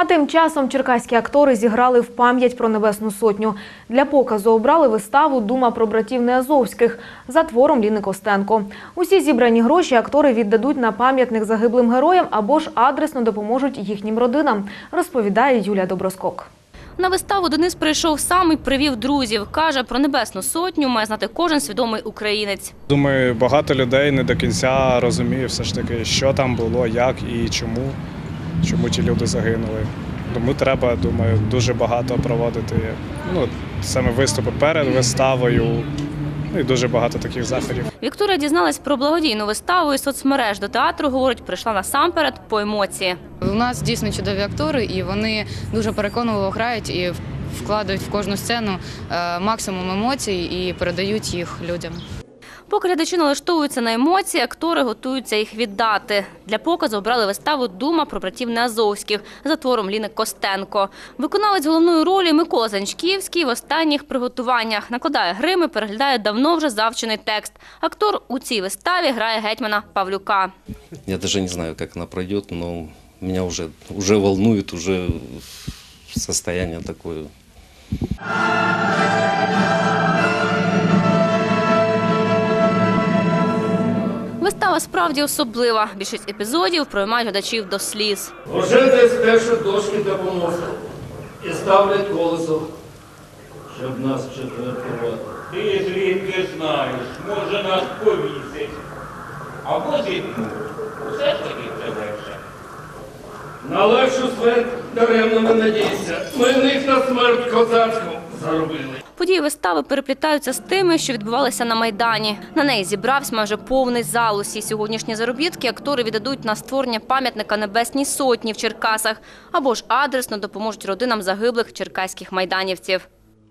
А тим часом черкаські актори зіграли в пам'ять про Небесну Сотню. Для показу обрали виставу Дума про братів Неазовських за твором Ліни Костенко. Усі зібрані гроші актори віддадуть на пам'ятник загиблим героям або ж адресно допоможуть їхнім родинам, розповідає Юлія Доброскок. На виставу Денис прийшов сам і привів друзів. Каже, про небесну сотню має знати кожен свідомий українець. Думаю, багато людей не до кінця розуміє все ж таки, що там було, як і чому, чому ті люди загинули. Тому треба, думаю, дуже багато проводити ну, саме виступи перед виставою. Ну і дуже багато таких заходів. Вікторія дізналась про благодійну виставу із соцмереж до театру. Говорить, прийшла насамперед по емоції. У нас дійсно чудові актори, і вони дуже переконливо грають і вкладають в кожну сцену е, максимум емоцій і передають їх людям. Поки глядачі налаштовуються на емоції, актори готуються їх віддати. Для показу обрали виставу Дума про братів Неазовських за твором Ліни Костенко. Виконавець головної ролі Микола Занчківський в останніх приготуваннях накладає грими, переглядає давно вже завчений текст. Актор у цій виставі грає гетьмана Павлюка. Я даже не знаю, как она пройдет, но меня уже, уже волнует, уже состояние такое. Вистава справді особлива. Більшість епізодів проймають глядачів до сліз. Уже десь перші дошки допомогли і ставлять колесо, щоб нас четвертувати. Ти звідки знаєш, може нас повісять. Або зіткнуть. Все ж таки це легше. На легшу смерть даремно не надійся. Ми в них на смерть козацьку заробили. Події вистави переплітаються з тими, що відбувалися на майдані. На неї зібрався майже повний зал. Усі сьогоднішні заробітки актори віддадуть на створення пам'ятника Небесній Сотні в Черкасах або ж адресно допоможуть родинам загиблих черкаських майданівців.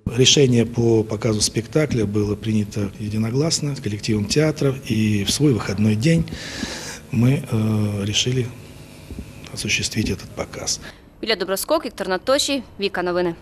Решение по показу спектакля было принято единогласно коллективом театров, и в свой выходной день мы э, решили осуществить этот показ. Біля Доброскок, Віктор Наточій, Віка Новини.